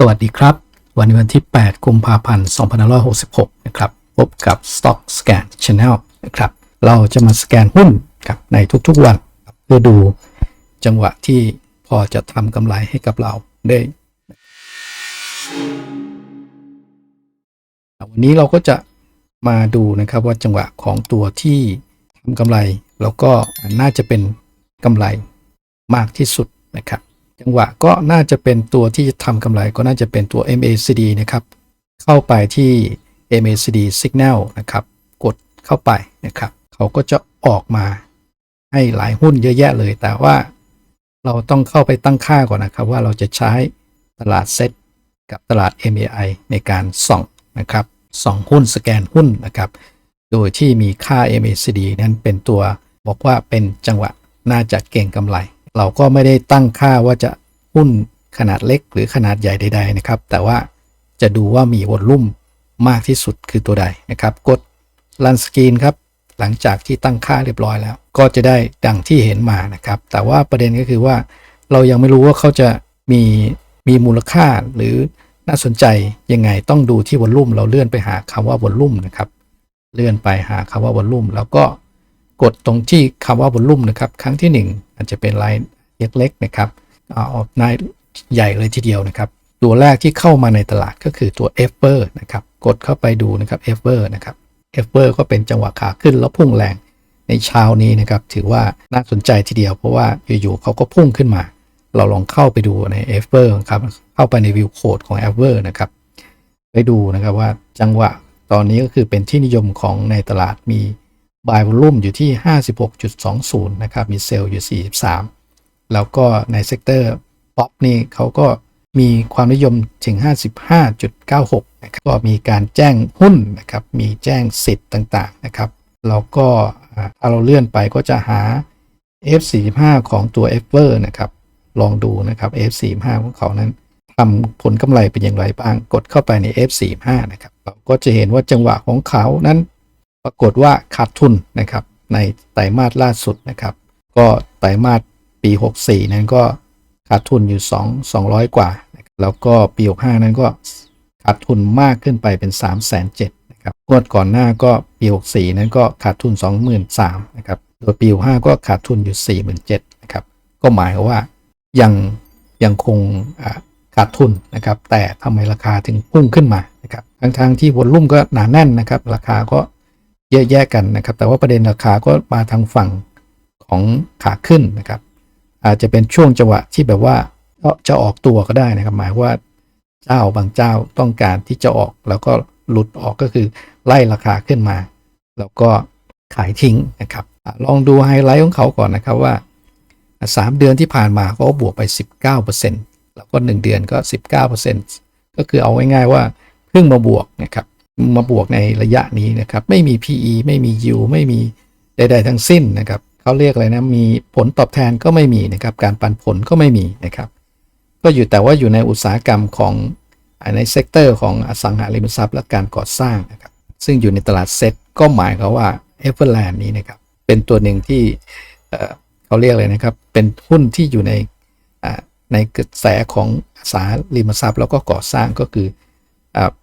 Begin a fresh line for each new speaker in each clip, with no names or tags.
สวัสดีครับ วันนี้วันที่ 8 กุมภาพันธ์ 2566 นะครับ พบกับ Stock Scan Channel นะครับ เราจะมาสแกนหุ้นกับในทุกๆวันเพื่อดูจังหวะที่พอจะทำกำไรให้กับเราได้ วันนี้เราก็จะมาดูนะครับว่าจังหวะของตัวที่ทำกำไร แล้วก็น่าจะเป็นกำไรมากที่สุดนะครับ จังหวะก็น่าจะเป็นตัวที่จะทำกำไรก็น่าจะเป็นตัว MACD นะครับ เข้าไปที่ MACD Signal นะครับ กดเข้าไปนะครับ เขาก็จะออกมาให้หลายหุ้นเยอะแยะเลย แต่ว่าเราต้องเข้าไปตั้งค่าก่อนนะครับว่าเราจะใช้ตลาดเซ็ตกับตลาด MAI ในการส่องนะครับส่องหุ้นสแกนหุ้นนะครับ โดยที่มีค่า MACD นั้นเป็นตัวบอกว่าเป็นจังหวะน่าจะเก่งกำไร เราก็ไม่ได้ตั้งค่าว่าจะหุ้นขนาดเล็กหรือขนาดใหญ่ใด ๆ นะครับ แต่ว่าจะดูว่ามีวอลลุ่มมากที่สุดคือตัวใดนะครับ กดลันสกรีนครับ หลังจากที่ตั้งค่าเรียบร้อยแล้ว ก็จะได้ดังที่เห็นมานะครับ แต่ว่าประเด็นก็คือว่าเรายังไม่รู้ว่าเขาจะมีมีมูลค่าหรือน่าสนใจยังไงต้องดูที่วอลลุ่มเราเลื่อนไปหาคำว่าวอลลุ่มนะครับ เลื่อนไปหาคำว่าวอลลุ่มแล้วก็ กดตรงที่คำว่าวอลลุ่มนะครับ ครั้งที่ 1 อาจจะเป็นลายเล็กๆนะครับเอานายใหญ่เลยทีเดียวนะครับ ตัวแรกที่เข้ามาในตลาดก็คือตัว e f e r นะครับ กดเข้าไปดูนะครับ e f e r นะครับ e f e r ก็เป็นจังหวะขาขึ้นแล้วพุ่งแรงในเช้านี้นะครับ ถือว่าน่าสนใจทีเดียว เพราะว่าอยู่ๆเขาก็พุ่งขึ้นมา เราลองเข้าไปดูใน e f e r ครับ เข้าไปในวิวโคดของ e f e r นะครับ ไปดูนะครับว่าจังหวะตอนนี้ก็คือเป็นที่นิยมของในตลาดมี buy volume อยู่ที่ 56.20 นะครับ มีเซลล์อยู่ 43 แล้วก็ในเซกเตอร์ป๊อปนี่เขาก็มีความนิยมถึง 55.96 นะครับ ก็มีการแจ้งหุ้นนะครับ มีแจ้งสิทธิ์ต่างๆนะครับ แล้วก็ถ้าเราเลื่อนไปก็จะหา F45 ของตัว e v e r นะครับ ลองดูนะครับ F45 ของเขานั้นทำผลกำไรเป็นอย่างไรบ้าง กดเข้าไปใน F45 นะครับ เราก็จะเห็นว่าจังหวะของเขานั้น ปรากฏว่าขาดทุนนะครับในไตรมาสล่าสุดนะครับ ก็ไตรมาสปี 64 นั้นก็ขาดทุนอยู่ 2 200 กว่า แล้วก็ปี 65 นั้นก็ขาดทุนมากขึ้นไปเป็น 3 7 0 0 0นะครับงวดก่อนหน้าก็ปี 64 นั้นก็ขาดทุน 23,000นะครับโดยปี 65 ก็ขาดทุนอยู่ 47,000นะครับก็หมายว่ายังยังคงขาดทุนนะครับ แต่ทำไมราคาถึงพุ่งขึ้นมานะครับทั้งทางที่วอลลุ่มก็หนาแน่นนะครับ ราคาก็ เยอะแยะกันนะครับ แต่ว่าประเด็นราคาก็มาทางฝั่งของขาขึ้นนะครับ อาจจะเป็นช่วงจังหวะที่แบบว่าจะออกตัวก็ได้นะครับ หมายว่าเจ้าบางเจ้าต้องการที่จะออกแล้วก็หลุดออกก็คือไล่ราคาขึ้นมา แล้วก็ขายทิ้งนะครับอลองดูไฮไลท์ของเขาก่อนนะครับว่า 3 เดือนที่ผ่านมาเขาบวกไป 19%แล้วก็ 1 เดือนก็ 19%ก็คือเอาง่ายๆว่าเพิ่งมาบวกนะครับ มาบวกในระยะนี้นะครับ ไม่มี PE ไม่มี yield ไม่มีใด ๆ ทั้งสิ้นนะครับเขาเรียกอะไรนะ มีผลตอบแทนก็ไม่มีนะครับ การปันผลก็ไม่มีนะครับ ก็อยู่แต่ว่าอยู่ในอุตสาหกรรมของในเซกเตอร์ของอสังหาริมทรัพย์และการก่อสร้างนะครับ ซึ่งอยู่ในตลาดเซ็ตก็หมายควาว่าเอเวอร์แลนด์นี้นะครับ เป็นตัวหนึ่งที่เขาเรียกเลยนะครับ เป็นหุ้นที่อยู่ในในกระแสของอสังหาริมทรัพย์แล้วก็ก่อสร้างก็คือ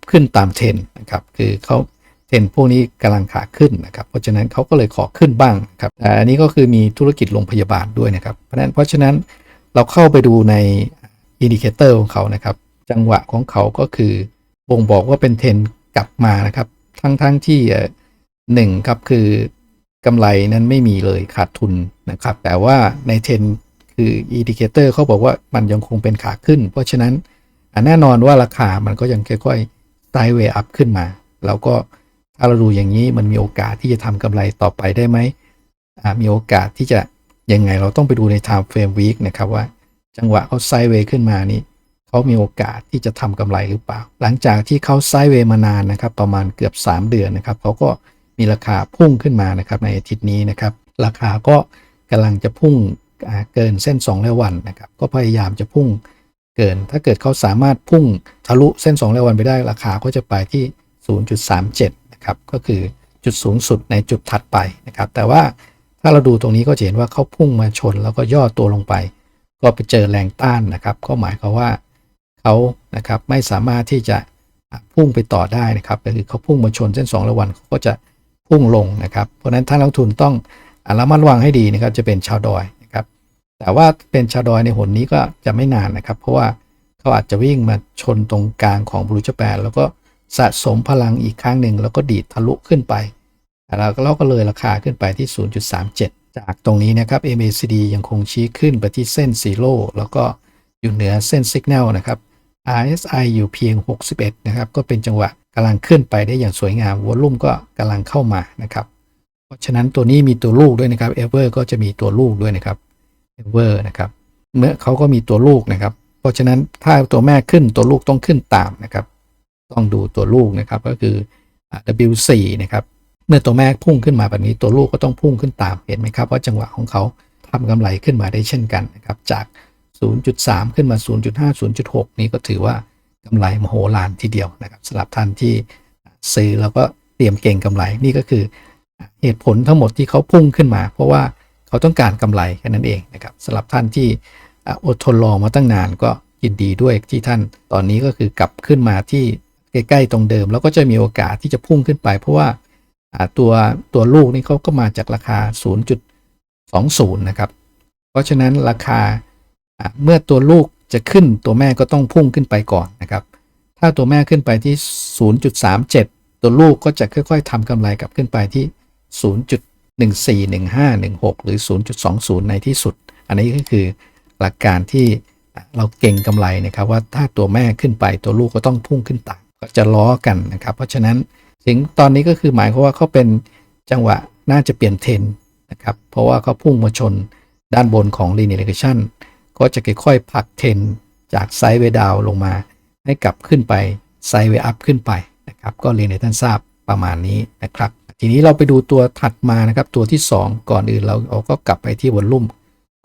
ขึ้นตามเทรนนะครับคือเขาเทรนพวกนี้กำลังขาขึ้นนะครับเพราะฉะนั้นเขาก็เลยขอขึ้นบ้างครับแต่อันนี้ก็คือมีธุรกิจโรงพยาบาลด้วยนะครับเพราะนั้นเพราะฉะนั้นเราเข้าไปดูในอินดิเคเตอร์ของเขานะครับจังหวะของเขาก็คือบ่งบอกว่าเป็นเทรนกลับมานะครับทั้งทั้งที่หนึ่งครับคือกำไรนั้นไม่มีเลยขาดทุนนะครับแต่ว่าในเทรนคืออินดิเคเตอร์เขาบอกว่ามันยังคงเป็นขาขึ้น เพราะฉะนั้น แน่นอนว่าราคามันก็ยังค่อยๆไซเวย์อัพขึ้นมาแล้วก็ถ้าเราดูอย่างนี้มันมีโอกาสที่จะทำกำไรต่อไปได้ไหมมีโอกาสที่จะยังไงเราต้องไปดูใน time frame week นะครับว่าจังหวะเขาไซเวย์ขึ้นมานี้เขามีโอกาสที่จะทำกำไรหรือเปล่า หลังจากที่เขาไซเวย์มานานนะครับประมาณเกือบ 3 เดือนนะครับเขาก็มีราคาพุ่งขึ้นมานะครับในอาทิตย์นี้นะครับราคาก็กำลังจะพุ่งเกินเส้น2แล้ววันนะครับก็พยายามจะพุ่ง เกิน ถ้าเกิดเขาสามารถพุ่งทะลุเส้น2แล้ววันไปได้ราคาก็จะไปที่ 0.37 นะครับ ก็คือจุดสูงสุดในจุดถัดไปนะครับ แต่ว่าถ้าเราดูตรงนี้ก็จะเห็นว่าเขาพุ่งมาชนแล้วก็ย่อตัวลงไป ก็ไปเจอแรงต้านนะครับ ก็หมายความว่าเขานะครับไม่สามารถที่จะพุ่งไปต่อได้นะครับก็คือเขาพุ่งมาชนเส้น2ระวันเขาก็จะพุ่งลงนะครับ เพราะฉะนั้นท่านนักลงทุนต้องอระมัดระวังให้ดีนะครับ จะเป็นชาวดอย แต่ว่าเป็นชาดอยในหนนี้ก็จะไม่นานนะครับ เพราะว่าเขาอาจจะวิ่งมาชนตรงกลางของบรูจแปนแล้วก็สะสมพลังอีกครั้งหนึ่งแล้วก็ดีดทะลุขึ้นไปแล้วเราก็เลยราคาขึ้นไปที่ 0.37 จากตรงนี้นะครับ MACD ยังคงชี้ขึ้นไปที่เส้นซีโร่แล้วก็อยู่เหนือเส้น Signal นะครับ RSI อยู่เพียง 61 นะครับ ก็เป็นจังหวะกำลังขึ้นไปได้อย่างสวยงามวอลลุ่มก็กำลังเข้ามานะครับ เพราะฉะนั้นตัวนี้มีตัวลูกด้วยนะครับ Ever ก็จะมีตัวลูกด้วยนะครับ Ever นะครับ เมื่อเขาก็มีตัวลูกนะครับ เพราะฉะนั้นถ้าตัวแม่ขึ้นตัวลูกต้องขึ้นตามนะครับ ต้องดูตัวลูกนะครับก็คือ W4 นะครับ เมื่อตัวแม่พุ่งขึ้นมาแบบนี้ตัวลูกก็ต้องพุ่งขึ้นตามเห็นไหมครับว่าจังหวะของเขาทำกำไรขึ้นมาได้เช่นกันนะครับ จาก 0.3 ขึ้นมา 0.5 0.6 นี่ก็ถือว่ากำไรมโหฬารทีเดียวนะครับสำหรับท่านที่ซื้อแล้วก็เตรียมเก่งกำไรนี่ก็คือเหตุผลทั้งหมดที่เขาพุ่งขึ้นมา เพราะว่า เขาต้องการกำไรแค่นั้นเองนะครับสำหรับท่านที่อดทนรอมาตั้งนานก็ยินดีด้วยที่ท่านตอนนี้ก็คือกลับขึ้นมาที่ใกล้ๆตรงเดิม แล้วก็จะมีโอกาสที่จะพุ่งขึ้นไป เพราะว่าตัวตัวลูกนี่เขาก็มาจากราคา 0.20 นะครับ เพราะฉะนั้นราคาอ่าเมื่อตัวลูกจะขึ้นตัวแม่ก็ต้องพุ่งขึ้นไปก่อนนะครับ ถ้าตัวแม่ขึ้นไปที่ 0.37 ตัวลูกก็จะค่อย ๆทำกำไรกลับขึ้นไปที่ 14 15 16 หรือ 0.20 ในที่สุด อันนี้ก็คือหลักการที่เราเก่งกำไรนะครับว่าถ้าตัวแม่ขึ้นไปตัวลูกก็ต้องพุ่งขึ้นตามก็จะล้อกันนะครับ เพราะฉะนั้นสิ่งตอนนี้ก็คือหมายความว่าเขาเป็นจังหวะน่าจะเปลี่ยนเทรนนะครับ เพราะว่าเขาพุ่งมาชนด้านบนของ linear regression ก็จะค่อยๆผลักเทรนจากไซด์เวดาวลงมา ให้กลับขึ้นไปไซด์เวอัพขึ้นไปนะครับ ก็เรียนให้ท่านทราบประมาณนี้นะครับ ทีนี้เราไปดูตัวถัดมานะครับ ตัวที่ 2 ก่อนอื่นเราเราก็กลับไปที่วอลลุ่ม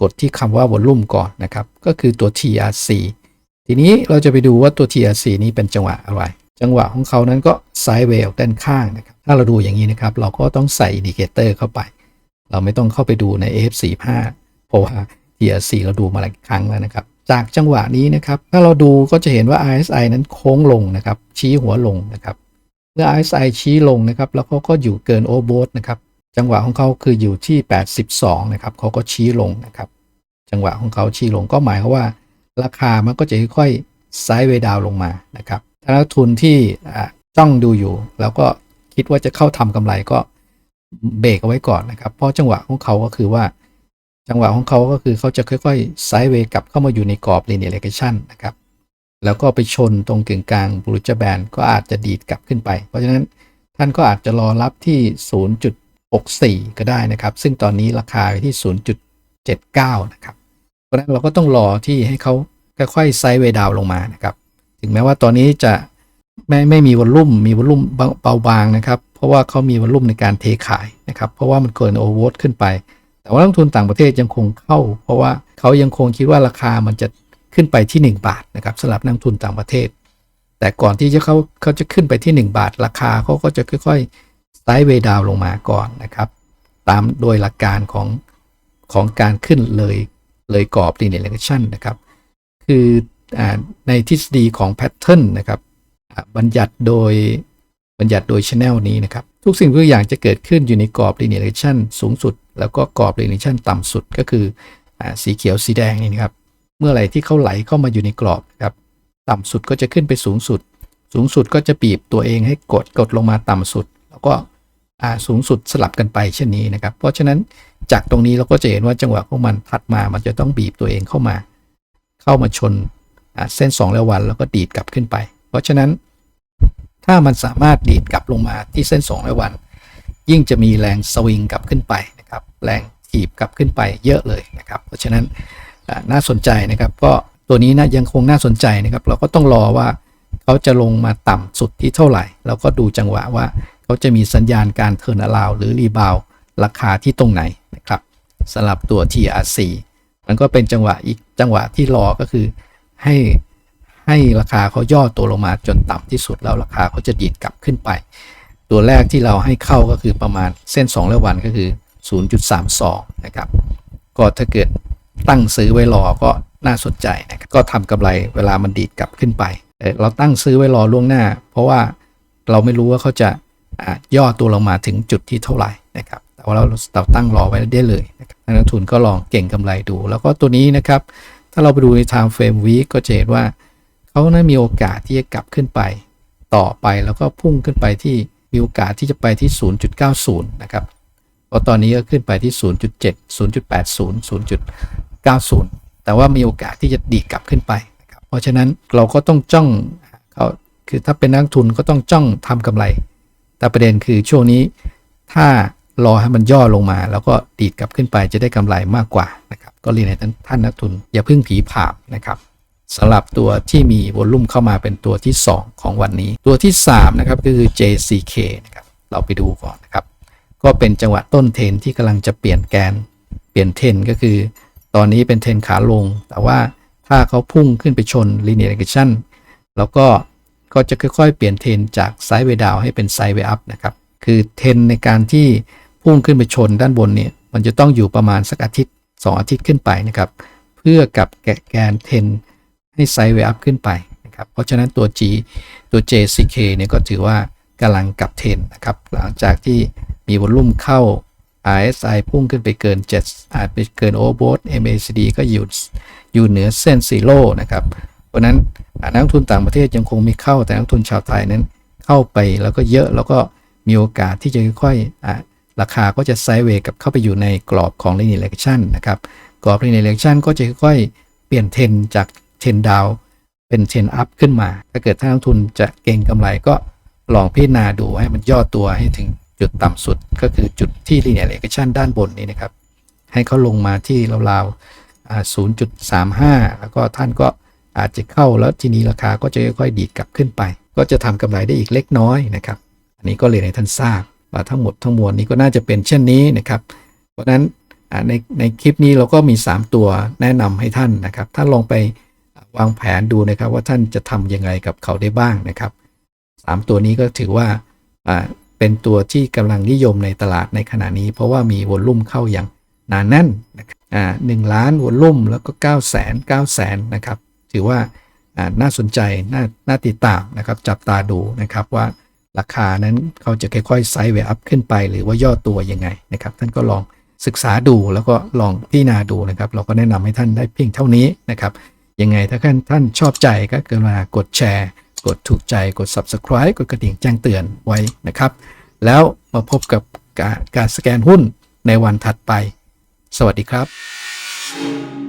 กดที่คำว่าวอลลุ่มก่อนนะครับ ก็คือตัว TRC ทีนี้เราจะไปดูว่าตัว TRC นี้เป็นจังหวะอะไร จังหวะของเขานั้นก็ไซด์เวลด้านข้างนะครับ ถ้าเราดูอย่างนี้นะครับ เราก็ต้องใส่อินดิเคเตอร์เข้าไป เราไม่ต้องเข้าไปดูใน F45 เพราะว่า TRC เราดูมาหลายครั้งแล้วนะครับ จากจังหวะนี้นะครับ ถ้าเราดูก็จะเห็นว่า RSI นั้นโค้งลงนะครับ ชี้หัวลงนะครับ เมื่อ RSI ชี้ลงนะครับ แล้วเขาก็อยู่เกินโอเวอร์นะครับ จังหวะของเขาคืออยู่ที่ 82 นะครับเขาก็ชี้ลงนะครับ จังหวะของเขาชี้ลงก็หมายความว่า ราคามันก็จะค่อยๆไซด์เวดาวลงมานะครับถ้านักทุนที่จ้องดูอยู่ แล้วก็คิดว่าจะเข้าทำกำไรก็เบรกเอาไว้ก่อนนะครับ เพราะจังหวะของเขาก็คือว่า จังหวะของเขาก็คือเขาจะค่อยๆไซด์เวย์กลับเข้ามาอยู่ในกรอบ linear regression นะครับ แล้วก็ไปชนตรงกึ่งกลางบรูจแบนก็อาจจะดีดกลับขึ้นไป เพราะฉะนั้นท่านก็อาจจะรอรับที่ 0.64 ก็ได้นะครับ ซึ่งตอนนี้ราคาที่ 0.79 นะครับ เพราะฉะนั้นเราก็ต้องรอที่ให้เขาค่อยๆไซด์เวดาวลงมานะครับ ถึงแม้ว่าตอนนี้จะไม่ไม่มีวอลลุ่มมีวอลลุ่มเบาบางนะครับ เพราะว่าเขามีวอลลุ่มในการเทขายนะครับ เพราะว่ามันเกินโอเวอร์ขึ้นไป แต่ว่านักลงทุนต่างประเทศยังคงเข้า เพราะว่าเขายังคงคิดว่าราคามันจะ ขึ้นไปที่ 1 บาทนะครับสำหรับนักทุนต่างประเทศ แต่ก่อนที่จะเขาเขาจะขึ้นไปที่ 1 บาท ราคาเขาก็จะค่อยๆไซด์เวดาวลงมาก่อนนะครับ ตามโดยหลักการของของการขึ้นเลยเลยกรอบ linear regression นะครับ คืออในทฤษฎีของแพทเทิร์นนะครับบัญญัติโดยบัญญัติโดย Channel นี้นะครับ ทุกสิ่งทุกอย่างจะเกิดขึ้นอยู่ในกรอบ linear regression สูงสุด แล้วก็กรอบ linear regression ต่ำสุดก็คืออสีเขียวสีแดงนี่นะครับ เมื่อไหร่ที่เขาไหลเข้ามาอยู่ในกรอบครับต่ำสุดก็จะขึ้นไปสูงสุด สูงสุดก็จะบีบตัวเองให้กดกดลงมาต่ำสุด แล้วก็สูงสุดสลับกันไปเช่นนี้นะครับ เพราะฉะนั้นจากตรงนี้เราก็จะเห็นว่าจังหวะของมันถัดมา มันจะต้องบีบตัวเองเข้ามา เข้ามาชนเส้น2แล้ววันแล้วก็ดีดกลับขึ้นไป เพราะฉะนั้น ถ้ามันสามารถดีดกลับลงมาที่เส้น2แล้ววัน ยิ่งจะมีแรงสวิงกลับขึ้นไปนะครับ แรงถีบกลับขึ้นไปเยอะเลยนะครับ เพราะฉะนั้น น่าสนใจนะครับ ก็ตัวนี้นะยังคงน่าสนใจนะครับ เราก็ต้องรอว่าเขาจะลงมาต่ำสุดที่เท่าไหร่แล้วก็ดูจังหวะว่าเขาจะมีสัญญาณการเทิร์นอลาวหรือรีบาวราคาที่ตรงไหนนะครับสำหรับตัว TRC มันก็เป็นจังหวะอีกจังหวะที่รอก็คือให้ให้ราคาเขาย่อตัวลงมาจนต่ำที่สุดแล้วราคาเขาจะดีดกลับขึ้นไป ตัวแรกที่เราให้เข้าก็คือประมาณเส้น2แล้ววันก็คือ 0.32 นะครับ ก็ถ้าเกิด ตั้งซื้อไว้รอก็น่าสนใจนะครับก็ทำกำไรเวลามันดีดกลับขึ้นไป เราตั้งซื้อไว้รอล่วงหน้า เพราะว่าเราไม่รู้ว่าเขาจะย่อตัวลงมาถึงจุดที่เท่าไหร่นะครับแต่ว่าเราเราตั้งรอไว้ได้เลยนะครับนักลงทุนก็ลองเก่งกำไรดู แล้วก็ตัวนี้นะครับ ถ้าเราไปดูใน time frame week ก็จะเห็นว่าเขาน่ามีโอกาสที่จะกลับขึ้นไป ต่อไปแล้วก็พุ่งขึ้นไปที่มีโอกาสที่จะไปที่ 0.90 นะครับ เพราะตอนนี้ก็ขึ้นไปที่ 0.7 0.80 0.90 แต่ว่ามีโอกาสที่จะดีกลับขึ้นไปนะครับเพราะฉะนั้นเราก็ต้องจ้องเขาคือถ้าเป็นนักทุนก็ต้องจ้องทำกำไร แต่ประเด็นคือช่วงนี้ถ้ารอให้มันย่อลงมา แล้วก็ดีดกลับขึ้นไปจะได้กำไรมากกว่านะครับก็เรียนให้ท่านท่านนักทุน อย่าพิ่งผีผามนะครับสำหรับตัวที่มีวอลลุ่มเข้ามาเป็นตัวที่ 2 ของวันนี้ ตัวที่ 3 นะครับก็คือ JCK นะครับเราไปดูก่อนนะครับ ก็เป็นจังหวะต้นเทนที่กำลังจะเปลี่ยนแกน เปลี่ยนเทนก็คือ ตอนนี้เป็นเทนขาลง แต่ว่าถ้าเขาพุ่งขึ้นไปชน linear regression แล้วก็ก็จะค่อยๆ เปลี่ยนเทนจากไซด์เวย์ดาวให้เป็นไซด์เวย์อัพนะครับ คือเทนในการที่พุ่งขึ้นไปชนด้านบนเนี่ย มันจะต้องอยู่ประมาณสักอาทิตย์ 2 อาทิตย์ขึ้นไปนะครับ เพื่อกับแกะแกนเทนให้ไซด์เวย์อัพขึ้นไปนะครับ เพราะฉะนั้นตัว G ตัว JCK เนี่ยก็ถือว่ากำลังกลับเทนนะครับ หลังจากที่ มีวอลลุ่มเข้า RSI พุ่งขึ้นไปเกิน 7 อาจไปเกินโอเวอร์โบท MACD ก็อยู่อยู่เหนือเส้นซีโร่นะครับ เพราะนั้นนักลงทุนต่างประเทศยังคงมีเข้าแต่นักลงทุนชาวไทยนั้นเข้าไปแล้วก็เยอะแล้วก็มีโอกาสที่จะค่อยๆราคาก็จะไซด์เวย์กับเข้าไปอยู่ในกรอบของ linear e c t i o n นะครับกรอบ linear regression ก็จะค่อยๆเปลี่ยนเทรนจากเทรนดาวเป็นเทรนอัพขึ้นมา ถ้าเกิดท่านนักลงทุนจะเก็งกำไรก็ลองพิจารณาดูให้มันย่อตัวให้ถึง จุดต่ำสุดก็คือจุดที่ linear regression ด้านบนนี้นะครับ ให้เขาลงมาที่ราวๆ0.35 แล้วก็ท่านก็อาจจะเข้าแล้วทีนี้ราคาก็จะค่อยๆดีดกลับขึ้นไป ก็จะทำกำไรได้อีกเล็กน้อยนะครับ อันนี้ก็เรียนให้ท่านทราบว่าทั้งหมดทั้งมวลนี้ก็น่าจะเป็นเช่นนี้นะครับ เพราะฉะนั้นในในคลิปนี้เราก็มี 3 ตัวแนะนำให้ท่านนะครับท่านลองไปวางแผนดูนะครับว่าท่านจะทำยังไงกับเขาได้บ้างนะครับ 3 ตัวนี้ก็ถือว่า เป็นตัวที่กำลังนิยมในตลาดในขณะนี้ เพราะว่ามีวอลลุ่มเข้าอย่างหนาแน่นนะครับอ่าหนึ่งล้านวอลลุ่มแล้วก็9 0 0 0 0 0 9 0 0 0นะครับถือว่าอ่าน่าสนใจน่าน่าติดตามนะครับจับตาดูนะครับว่าราคานั้นเขาจะค่อยๆไซด์เวอัพขึ้นไป หรือว่าย่อตัวยังไงนะครับท่านก็ลองศึกษาดูแล้วก็ลองพิจารณาดูนะครับ เราก็แนะนำให้ท่านได้เพียงเท่านี้นะครับ ยังไงถ้าท่านท่านชอบใจก็กรุณากดแชร์ กดถูกใจกด subscribe กดกระดิ่งแจ้งเตือนไว้นะครับ แล้วมาพบกับการการสแกนหุ้นในวันถัดไป สวัสดีครับ